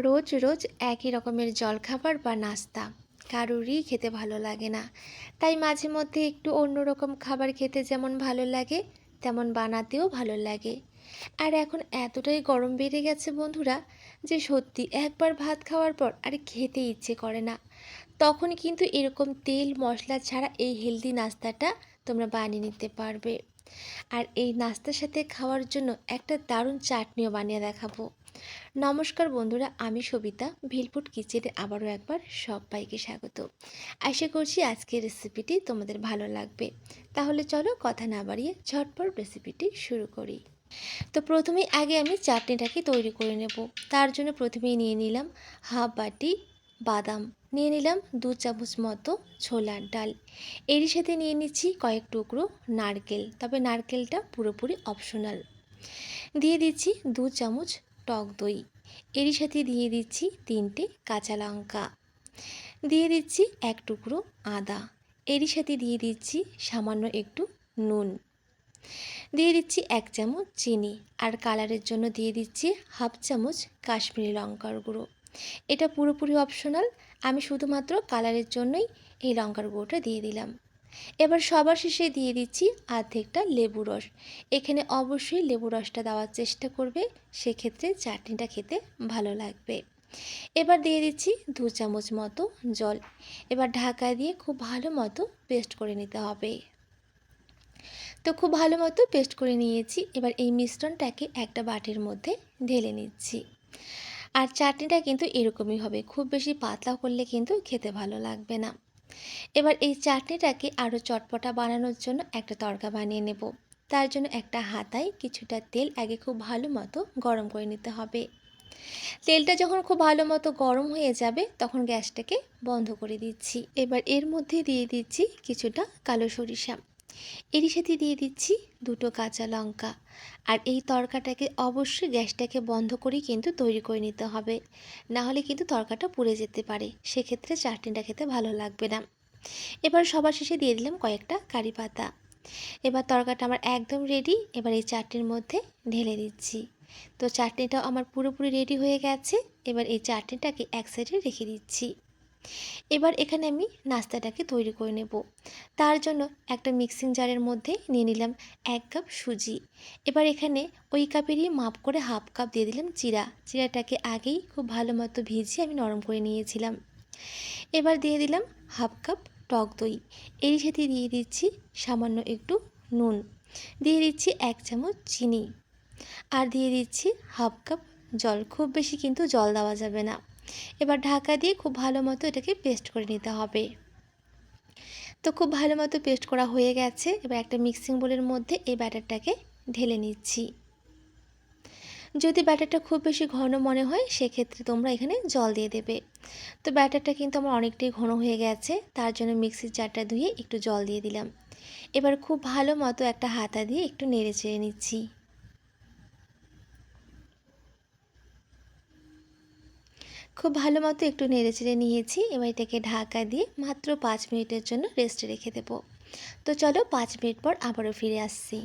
রোজ রোজ একই রকমের জলখাবার বা নাস্তা। কারোরই খেতে ভালো লাগে না। তাই মাঝে মধ্যে একটু অন্যরকম খাবার খেতে যেমন ভালো লাগে, তেমন বানাতেও ভালো লাগে। আর এখন এতটাই গরম বেড়ে গেছে বন্ধুরা, যে সত্যি একবার ভাত খাওয়ার পর আর খেতে ইচ্ছে করে না। তখন কিন্তু এরকম তেল, মশলা ছাড়া এই হেলদি নাস্তাটা তোমরা বানিয়ে নিতে পারবে। আর এই নাস্তার সাথে খাওয়ার জন্য একটা দারুণ চাটনিও বানিয়ে দেখাবো। নমস্কার বন্ধুরা, আমি সবিতা। ভিলপুট কিচেনে আবারও একবার সবাইকে স্বাগত। আশা করছি আজকের রেসিপিটি তোমাদের ভালো লাগবে। তাহলে চলো কথা না বাড়িয়ে ঝটপট রেসিপিটি শুরু করি। তো প্রথমেই আগে আমি চাটনিটাকে তৈরি করে নেব। তার জন্য প্রথমেই নিয়ে নিলাম হাফ বাটি বাদাম। নিয়ে নিলাম দু চামচ মতো ছোলার ডাল। এরই সাথে নিয়ে নিচ্ছি কয়েক টুকরো নারকেল। তবে নারকেলটা পুরোপুরি অপশনাল দিয়ে দিচ্ছি দু চামচ টক দই। এরই সাথে দিয়ে দিচ্ছি তিনটে কাঁচা লঙ্কা। দিয়ে দিচ্ছি এক টুকরো আদা। এরই সাথে দিয়ে দিচ্ছি সামান্য একটু নুন। দিয়ে দিচ্ছি এক চামচ চিনি আর কালারের জন্য দিয়ে দিচ্ছি হাফ চামচ কাশ্মীরি লঙ্কার গুঁড়ো। এটা পুরোপুরি অপশনাল। আমি শুধুমাত্র কালারের জন্যই এই লঙ্কার গুঁড়োটা দিয়ে দিলাম। এবার সবার শেষে দিয়ে দিচ্ছি আর্ধেকটা লেবু রস। এখানে অবশ্যই লেবু রসটা দেওয়ার চেষ্টা করবে, সেক্ষেত্রে চাটনিটা খেতে ভালো লাগবে। এবার দিয়ে দিচ্ছি দু চামচ মতো জল। এবার ঢাকা দিয়ে খুব ভালো মতো পেস্ট করে নিতে হবে। তো খুব ভালো মতো পেস্ট করে নিয়েছি। এবার এই মিশ্রণটাকে একটা বাটির মধ্যে ঢেলে নিচ্ছি। আর চাটনিটা কিন্তু এরকমই হবে, খুব বেশি পাতলা করলে কিন্তু খেতে ভালো লাগবে না। এবার এই চাটনিটাকে আরও চটপটা বানানোর জন্য একটা তরকা বানিয়ে নেব। তার জন্য একটা হাতায় কিছুটা তেল আগে খুব ভালো মতো গরম করে নিতে হবে। তেলটা যখন খুব ভালো মতো গরম হয়ে যাবে, তখন গ্যাসটাকে বন্ধ করে দিচ্ছি। এবার এর মধ্যে দিয়ে দিচ্ছি কিছুটা কালো সরিষা। এরই সাথে দিয়ে দিচ্ছি দুটো কাঁচা লঙ্কা। আর এই তরকাটাকে অবশ্যই গ্যাসটাকে বন্ধ করেই কিন্তু তৈরি করে নিতে হবে। না হলে কিন্তু তরকাটা পুড়ে যেতে পারে। সেক্ষেত্রে চাটনিটা খেতে ভালো লাগবে না। এবার সবার শেষে দিয়ে দিলাম কয়েকটা কারি পাতা। এবার তরকাটা আমার একদম রেডি এবার এই চাটনির মধ্যে ঢেলে দিচ্ছি। তো চাটনিটাও আমার পুরোপুরি রেডি হয়ে গেছে। এবার এই চাটনিটাকে এক সাইডে রেখে দিচ্ছি। এবার এখানে আমি নাস্তাটাকে তৈরি করে নেব। তার জন্য একটা মিক্সিং জারের মধ্যে নিয়ে নিলাম এক কাপ সুজি। এবার এখানে ওই কাপেরই মাপ করে হাফ কাপ দিয়ে দিলাম চিরা। চিরাটাকে আগেই খুব ভালো মতো ভিজিয়ে আমি নরম করে নিয়েছিলাম। এবার দিয়ে দিলাম হাফ কাপ টক দই। এর সাথে দিয়ে দিচ্ছি সামান্য একটু নুন। দিয়ে দিচ্ছি এক চামচ চিনি। আর দিয়ে দিচ্ছি হাফ কাপ জল। খুব বেশি কিন্তু জল দেওয়া যাবে না। এবার ঢাকা দিয়ে খুব ভালো মতো এটাকে পেস্ট করে নিতে হবে। তো খুব ভালো মতো পেস্ট করা হয়ে গেছে, এবার একটা মিক্সিং বোলের মধ্যে এই ব্যাটারটাকে ঢেলে নিচ্ছি। যদি ব্যাটারটা খুব বেশি ঘন মনে হয়, সেক্ষেত্রে তোমরা এখানে জল দিয়ে দেবে। তো ব্যাটারটা কিন্তু আমার অনেকটাই ঘন হয়ে গেছে, তার জন্য মিক্সির জারটা ধুয়ে একটু জল দিয়ে দিলাম। এবার খুব ভালো মতো একটা হাতা দিয়ে একটু নেড়ে চেড়ে নিচ্ছি। খুব ভালো মতো একটু নেড়ে চেড়ে নিয়েছি। এবার এটাকে ঢাকা দিয়ে মাত্র পাঁচ মিনিটের জন্য রেস্টে রেখে দেব। তো চলো পাঁচ মিনিট পর আবারও ফিরে আসছি।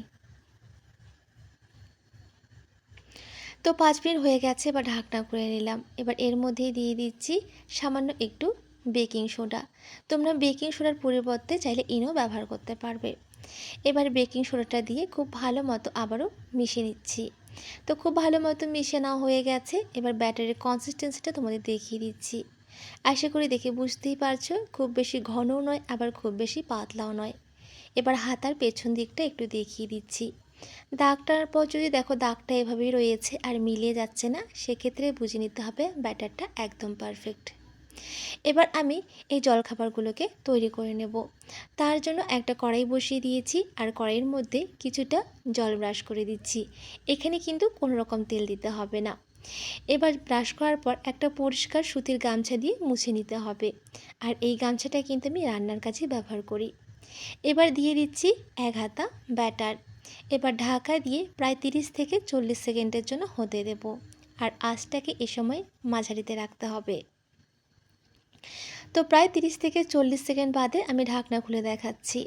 তো পাঁচ মিনিট হয়ে গেছে, এবার ঢাকনা করে নিলাম। এবার এর মধ্যেই দিয়ে দিচ্ছি সামান্য একটু বেকিং সোডা। তোমরা বেকিং সোডার পরিবর্তে চাইলে ইনো ব্যবহার করতে পারবে। এবার বেকিং সোডাটা দিয়ে খুব ভালো মতো আবারও মিশিয়ে নিচ্ছি। তো খুব ভালো মতো মিশে নেওয়া হয়ে গেছে। এবার ব্যাটারের কনসিস্টেন্সিটা তোমাদের দেখিয়ে দিচ্ছি। আশা করি দেখে বুঝতেই পারছ, খুব বেশি ঘনও নয়, আবার খুব বেশি পাতলাও নয়। এবার হাতার পেছন দিকটা একটু দেখিয়ে দিচ্ছি। দাগটার পর যদি দেখো দাগটা এভাবেই রয়েছে আর মিলিয়ে যাচ্ছে না, সেক্ষেত্রে বুঝে নিতে হবে ব্যাটারটা একদম পারফেক্ট এবার আমি এই জলখাবারগুলোকে তৈরি করে নেব। তার জন্য একটা কড়াই বসিয়ে দিয়েছি আর কড়াইয়ের মধ্যে কিছুটা জল ব্রাশ করে দিচ্ছি। এখানে কিন্তু কোনো রকম তেল দিতে হবে না। এবার ব্রাশ করার পর একটা পরিষ্কার সুতির গামছা দিয়ে মুছে নিতে হবে। আর এই গামছাটা কিন্তু আমি রান্নার কাজে ব্যবহার করি। এবার দিয়ে দিচ্ছি এক হাতা ব্যাটার। এবার ঢাকা দিয়ে প্রায় তিরিশ থেকে চল্লিশ সেকেন্ডের জন্য হতে দেব। আর আঁচটাকে এ সময় মাঝারিতে রাখতে হবে। তো প্রায় তিরিশ থেকে চল্লিশ সেকেন্ড বাদে আমি ঢাকনা খুলে দেখাচ্ছি।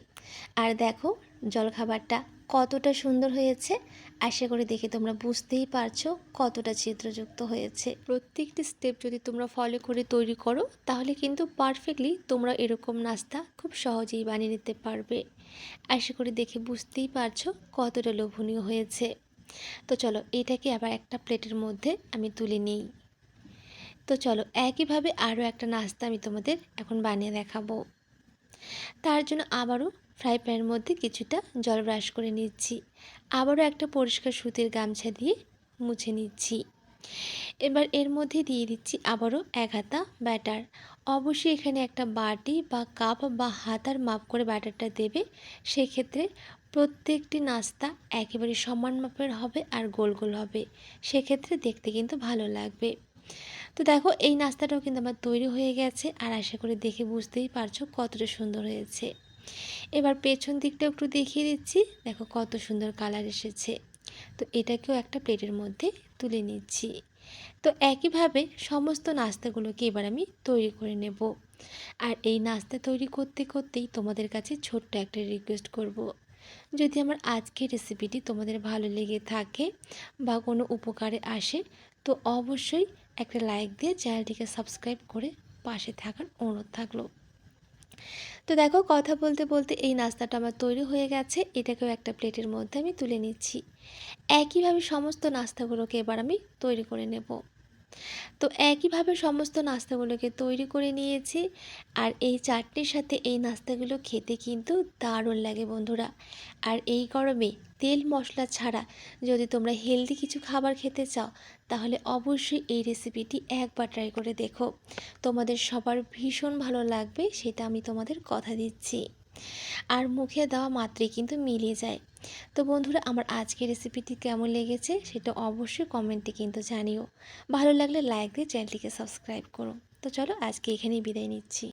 আর দেখো, জলখাবারটা কতটা সুন্দর হয়েছে। আশা করি দেখে তোমরা বুঝতেই পারছ কতটা চিত্রযুক্ত হয়েছে। প্রত্যেকটি স্টেপ যদি তোমরা ফলো করে তৈরি করো, তাহলে কিন্তু পারফেক্টলি তোমরা এরকম নাস্তা খুব সহজেই বানিয়ে নিতে পারবে। আশা করি দেখে বুঝতেই পারছ কতটা লোভনীয় হয়েছে। তো চলো, এটাকে আবার একটা প্লেটের মধ্যে আমি তুলে নিই। তো চলো, একইভাবে আরও একটা নাস্তা আমি তোমাদের এখন বানিয়ে দেখাবো। তার জন্য আবারও ফ্রাই প্যানের মধ্যে কিছুটা জল ব্রাশ করে নিচ্ছি। আবারও একটা পরিষ্কার সুতির গামছা দিয়ে মুছে নিচ্ছি। এবার এর মধ্যে দিয়ে দিচ্ছি আবারও এক হাতা ব্যাটার। অবশ্যই এখানে একটা বাটি বা কাপ বা হাতার মাপ করে ব্যাটারটা দেবে। সেক্ষেত্রে প্রত্যেকটি নাস্তা একেবারে সমান মাপের হবে আর গোল গোল হবে। সেক্ষেত্রে দেখতে কিন্তু ভালো লাগবে। তো দেখো, এই নাস্তাটাও কিন্তু আমার তৈরি হয়ে গেছে আর আশা করি দেখে বুঝতেই পারছ কতটা সুন্দর হয়েছে। এবার পেছন দিকটা একটু দেখিয়ে দিচ্ছি। দেখো কত সুন্দর কালার এসেছে। তো এটাকেও একটা প্লেটের মধ্যে তুলে নিচ্ছি। তো একইভাবে সমস্ত নাস্তাগুলোকে এবার আমি তৈরি করে নেব। আর এই নাস্তা তৈরি করতে করতেই তোমাদের কাছে ছোট্ট একটা রিকোয়েস্ট করব। যদি আমার আজকের রেসিপিটি তোমাদের ভালো লেগে থাকে বা কোনো উপকারে আসে, তো অবশ্যই একটা লাইক দিয়ে চ্যানেলটিকে সাবস্ক্রাইব করে পাশে থাকার অনুরোধ থাকল। তো দেখো, কথা বলতে বলতে এই নাস্তাটা আমার তৈরি হয়ে গেছে। এটাকেও একটা প্লেটের মধ্যে আমি তুলে নিচ্ছি। একইভাবে সমস্ত নাস্তাগুলোকে এবার আমি তৈরি করে নেব। তো একইভাবে সমস্ত নাস্তাগুলোকে তৈরি করে নিয়েছি। আর এই চাটনির সাথে এই নাস্তাগুলো খেতে কিন্তু দারুণ লাগে বন্ধুরা। আর এই গরমে তেল মশলা ছাড়া যদি তোমরা হেলদি কিছু খাবার খেতে চাও, তাহলে অবশ্যই এই রেসিপিটি একবার ট্রাই করে দেখো। তোমাদের সবার ভীষণ ভালো লাগবে, সেটা আমি তোমাদের কথা দিচ্ছি। আর মুখে দেওয়া মাত্রই কিন্তু মিলিয়ে যায়। তো বন্ধুরা, আমার আজকের রেসিপিটি কেমন লেগেছে সেটা অবশ্যই কমেন্টে কিন্তু জানিও। ভালো লাগলে লাইক দিয়ে চ্যানেলটিকে সাবস্ক্রাইব করো। তো চলো আজকে এখানেই বিদায় নিচ্ছি।